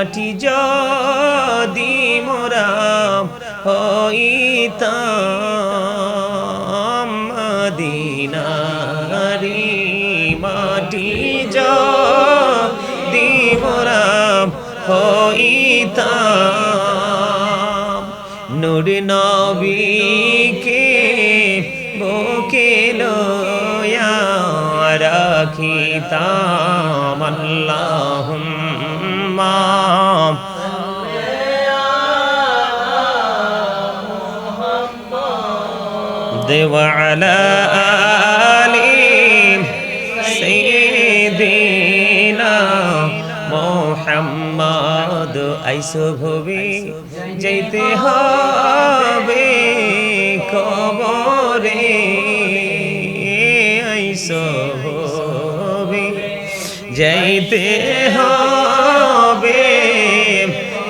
মাটি যদি মোরাম হইতাম মদিনারি মাটি যদি মোরাম হইতাম। নূর নবীকে বুকে লয়া রাখিতাম। আল্লাহুম্মা আলা আলি সাইয়্যিদিনা মোহাম্মদ আইসো ভবে যাইতে হবে কবরে আইসো ভবে যাইতে হবে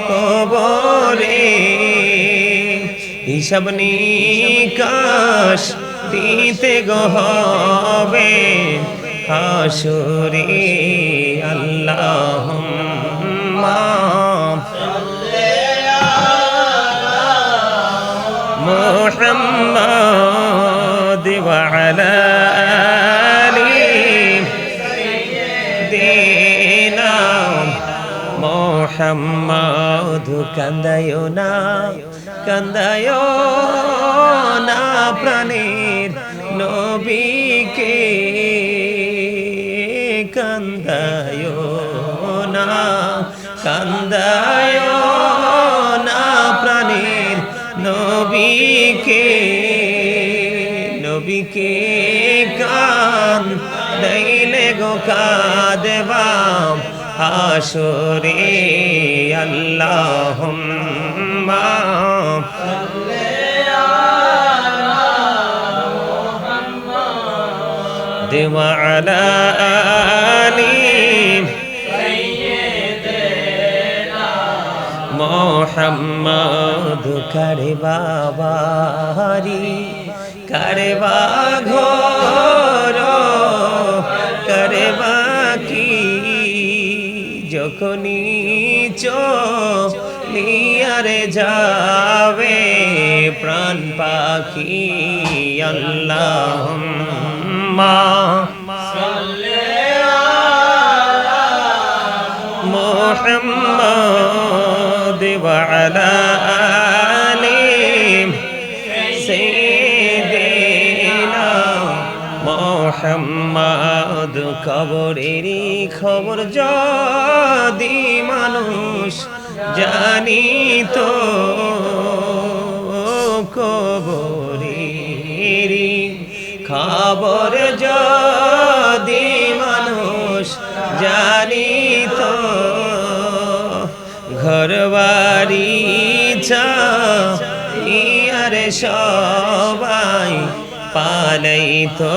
কবরে হিসাব নিকাশ দিতে গহবে হাসুরে আল্লাহ محمد وعلى آل দিনা মোহাম্মদ কান্দায় না কান্দায় না প্রাণীর নবীকে। কান্দায় না কান্দায় না প্রাণীর নবীকে। নবীকে কান দাইলে গো কাদেবাম। হাসরে আল্লাহুম্মা। দেওয়া আলা আলী মোহাম্মদ করে বাবারি করে ঘর যখনই চলিয়ারে যাবে প্রাণ পাখি আল্লাহ মা মোহাম্মদ আলা কবরেরই খবর যদি মানুষ জানি তো কবরেরই খবর যদি মানুষ জানি তো ঘর বাড়ি ইয়ারে সবাই পালাই তো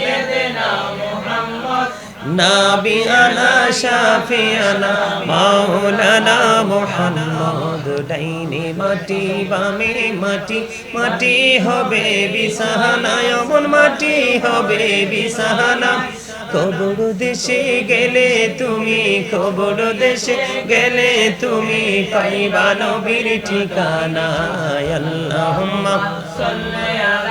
নাবিয়ানা শাফিয়ানা মাওলানা মুহাম্মদ ডাইনে মাটি বামে মাটি মাটি হবে বিছানা এমন মাটি হবে বিছানা কবর দেশে গেলে তুমি কবর দেশে গেলে তুমি পাইবা নবীর ঠিকানা আল্লাহুম্মা صل على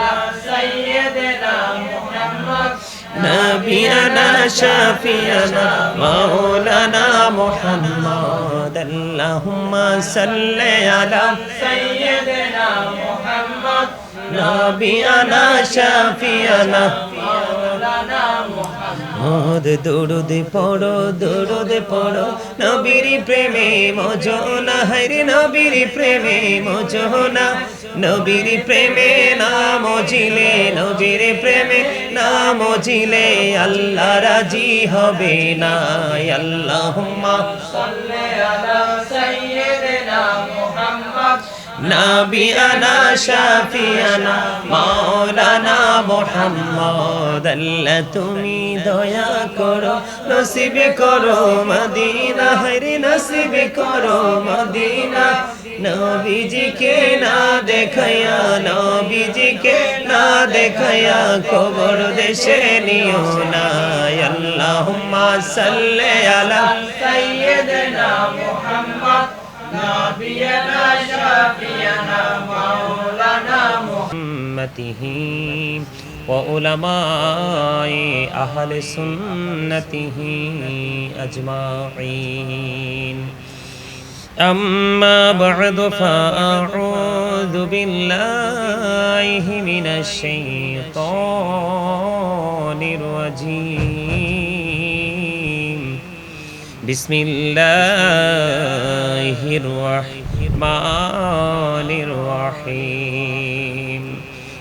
নবীনা শাফিয়ানা মাওলানা মুহাম্মদ আল্লাহুম্মা সাল্লি আলা সাইয়্যিদিনা মুহাম্মদ নবীনা শাফিয়ানা মাওলানা মোদ দৌড়দে পড়ো দৌড়দে পড়ো নবীর প্রেমে মজো না হরে নবীর প্রেমে মজো না নবীর প্রেমে নাম জিলে, নবীর প্রেমে নাম জিলে, আল্লাহ রাজি হবে না আল্লাহ নাবি আনা শাফিয়ানা মাওলানা মোহাম্মদ, আল্লাহ তুমি দয়া করো, নসিব করো মদিনা হরি নসিব করো মদিনা। নবীজি কে না দেখায়া নবীজি কে না দেখায়া কবর দেশে নিও না। আল্লাহুম্মা সাল্লি আলা সাইয়্যিদিনা মুহাম্মদ নবিয়ানা শাফিয়ানা, মাওলানা। محمد أمته وعلماء أهل سنته أجمعين أما بعد فأعوذ بالله من الشيطان الرجيم بسم الله الرحمن الرحيم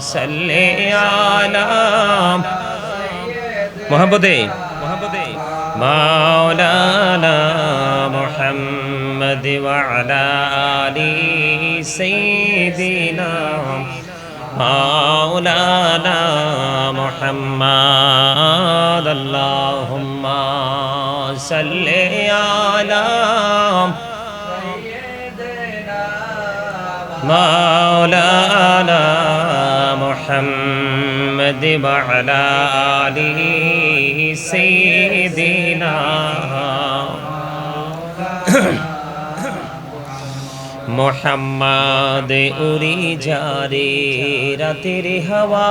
صل على محمد مولانا محمد وعلى آل سيدنا مولانا محمد. اللهم صل على مولانا محمد وعلى آل سيدنا মোহাম্মদ উড়ি যারে রাতের হাওয়া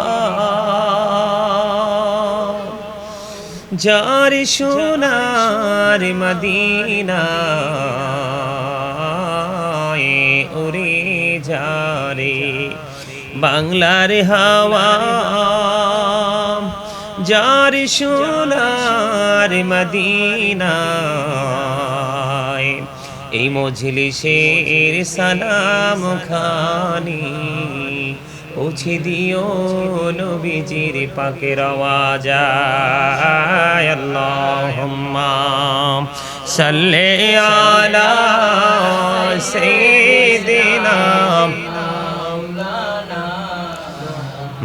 যার সোনার মদিনা উড়ে যারে বাংলার হাওয়া, যার সোনার মদিনা এই মজলিসের সালাম খানি পৌঁছে দিও নবীজির পাকের আওয়াজ আল্লাহুম্মা সাল্লি আলা সাইয়্যিদিনা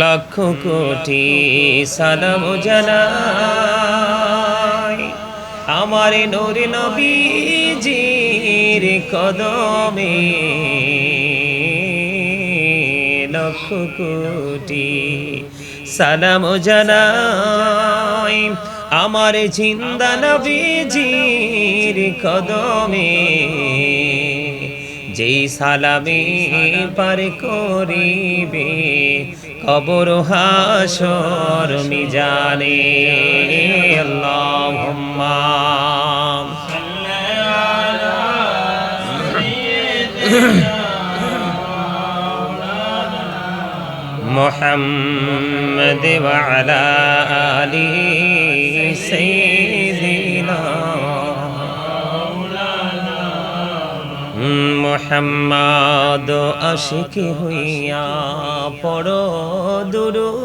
লক্ষ কোটি সালাম জানাই। আমার নূর নবীজির কদমে লক্ষ কোটি সালাম জানাই। আমার জিন্দা নবীজির কদমে যেই সালামে পার করিবে কবর হাসর মিজানে আল্লাহুম্মা محمد وعلى آل سيدنا মোহাম্মদ আশিকি হইয়া পড়ো দুরুদ।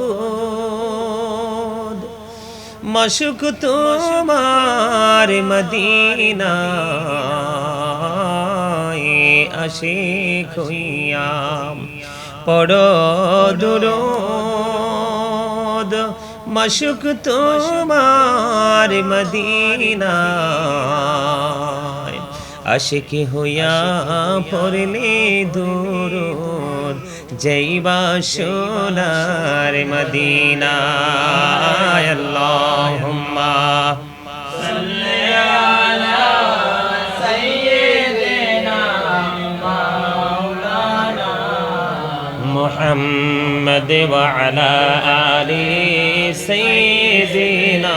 মশুক তোমার মদিনা আশিক হইয়া পড়ো দুরুদ। মশুক তোমার মদিনা আশিকি হইয়া পড়লে দূর যাইবা সোনার মদিনা আল্লাহুম্মা محمد وعلى آل سيدنا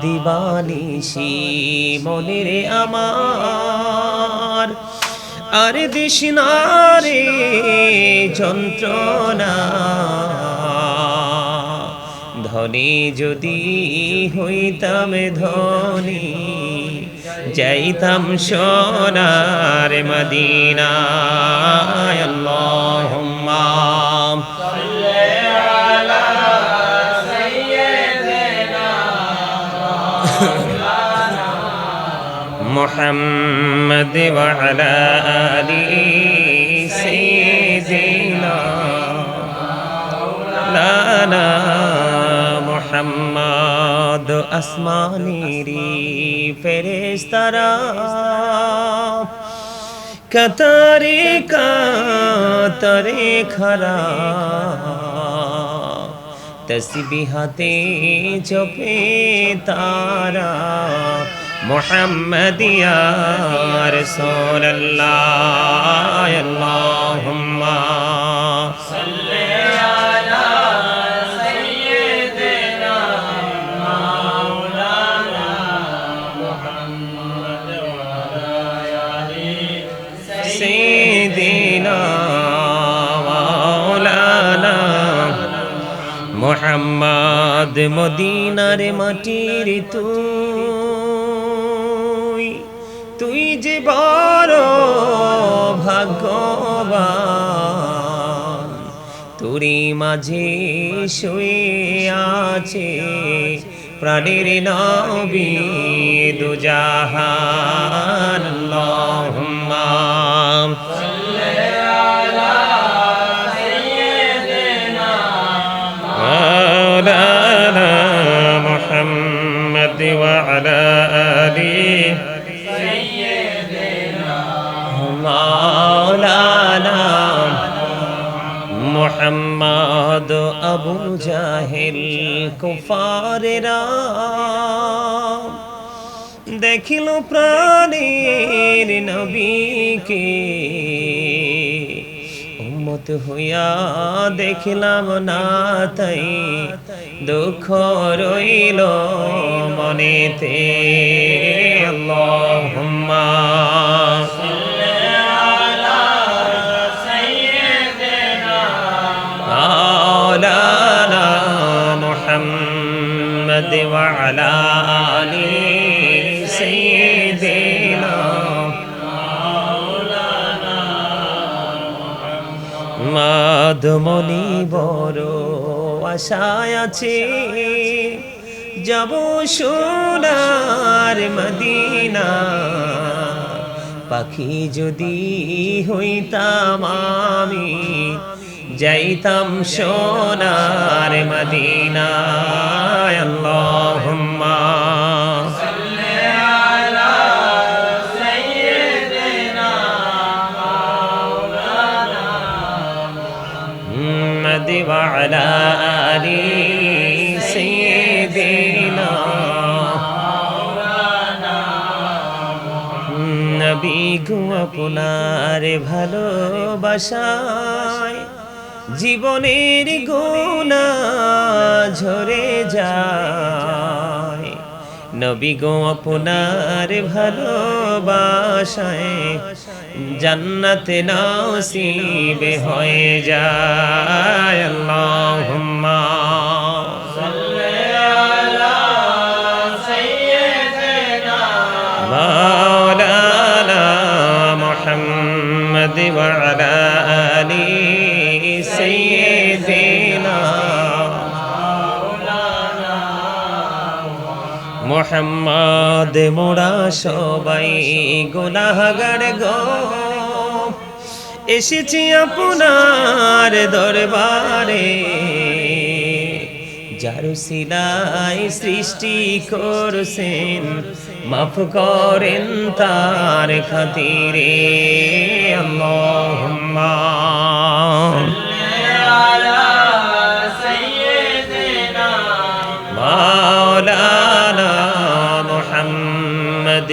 দিবানিশি মনের আমার। আর দিশনারে যন্ত্রণা। ধনী যদি হইতাম ধনী যাইতাম সোনার মদিনা আল্লাহুম্মা। محمد وعلى آل سيدنا লানা মোহাম্মদ আসমানিরি ফেরেস্তারা কতরে কাতরে খরা তসবিহাতে চপে তারা মোহাম্মদিয়া রসোল্লাহ আল্লাহুম্মা سيدنا مولانا মোহাম্মদ মদিনার মাটির তুই তুই যে বড় ভাগ্যবান তুরি মাঝে শুয়ে আছে প্রাণের নবী দুজাহান। আল্লাহুম্মা দেখিল প্রাণের নবীকে উম্মত হইয়া দেখিলাম না তাই দুঃখ রইল মনেতে আল্লাহুম্মা مولانا محمد وعلى آل মাধমণি বড় আশায় আছে। যাব সোনার মদিনা। পাখি যদি হইতাম আমি যাইতাম সোনার মদিনা আল্লাহুম্মা। وعلى آل سيدنا নবী আপনার ভালোবাসায় জীবনের গোনা ঝরে যায় নবী গো আপনার ভালোবাসায় জান্নাতে নসিবে হয়ে যায়। আল্লাহুম্মা মোহাম্মদ, মোরা সবাই গুনাহগার গো। এসেছি আপনার দরবারে, যার সিলাই সৃষ্টি করছেন, মাফ করেন তার খাতিরে। আল্লাহুম্মা